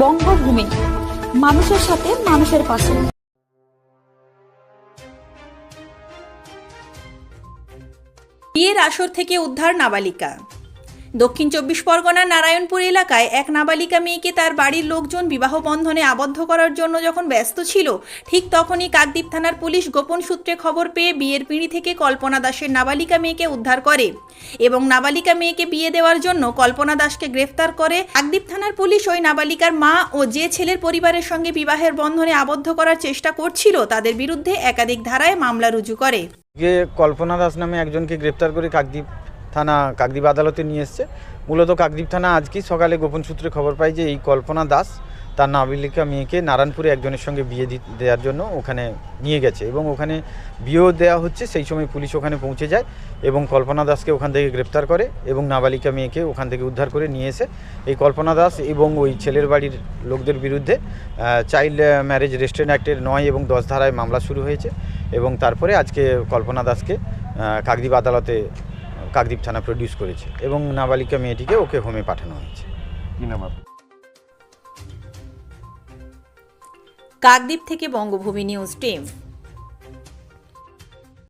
বঙ্গভূমি। মানুষের সাথে মানুষের পাশে বিয়ের আসর থেকে উদ্ধার নাবালিকা। দক্ষিণ চব্বিশ পরগনার নারায়ণপুর এলাকায় এক নাবালিকা মেয়েকে তার বাড়ির লোকজন বিবাহ বন্ধনে আবদ্ধ করার জন্য যখন ব্যস্ত ছিল, ঠিক তখনই কাকদ্বীপ থানার পুলিশ গোপন সূত্রে খবর পেয়ে বিয়ের পিঁড়ি থেকে কল্পনা দাসের নাবালিকা মেয়েকে উদ্ধার করে এবং নাবালিকা মেয়েকে বিয়ে দেওয়ার জন্য কল্পনা দাসকে গ্রেফতার করে। কাকদ্বীপ থানার পুলিশ ওই নাবালিকার মা ও যে ছেলের পরিবারের সঙ্গে বিবাহের বন্ধনে আবদ্ধ করার চেষ্টা করছিল, তাদের বিরুদ্ধে একাধিক ধারায় মামলা রুজু করে। কল্পনা দাস নামে একজনকে গ্রেপ্তার করে কাকদ্বীপ থানা কাকদ্বীপ আদালতে নিয়ে এসছে। মূলত কাকদ্বীপ থানা আজকেই সকালে গোপন সূত্রে খবর পাই যে এই কল্পনা দাস তার নাবালিকা মেয়েকে নারায়ণপুরে একজনের সঙ্গে বিয়ে দেওয়ার জন্য ওখানে নিয়ে গেছে এবং ওখানে বিয়েও দেওয়া হচ্ছে, সেই সময় পুলিশ ওখানে পৌঁছে যায় এবং কল্পনা দাসকে ওখান থেকে গ্রেপ্তার করে এবং নাবালিকা মেয়েকে ওখান থেকে উদ্ধার করে নিয়ে এসে এই কল্পনা দাস এবং ওই ছেলের বাড়ির লোকদের বিরুদ্ধে চাইল্ড ম্যারেজ রেস্টুরেন্ট অ্যাক্টের নয় এবং দশ ধারায় মামলা শুরু হয়েছে এবং তারপরে আজকে কল্পনা দাসকে কাকদ্বীপ আদালতে কাকদ্বীপ থানা প্রডিউস করেছে এবং নাবালিকা মেয়েটিকে ওকে হোমে পাঠানো হয়েছে? কাকদ্বীপ থেকে বঙ্গভূমি নিউজ টিম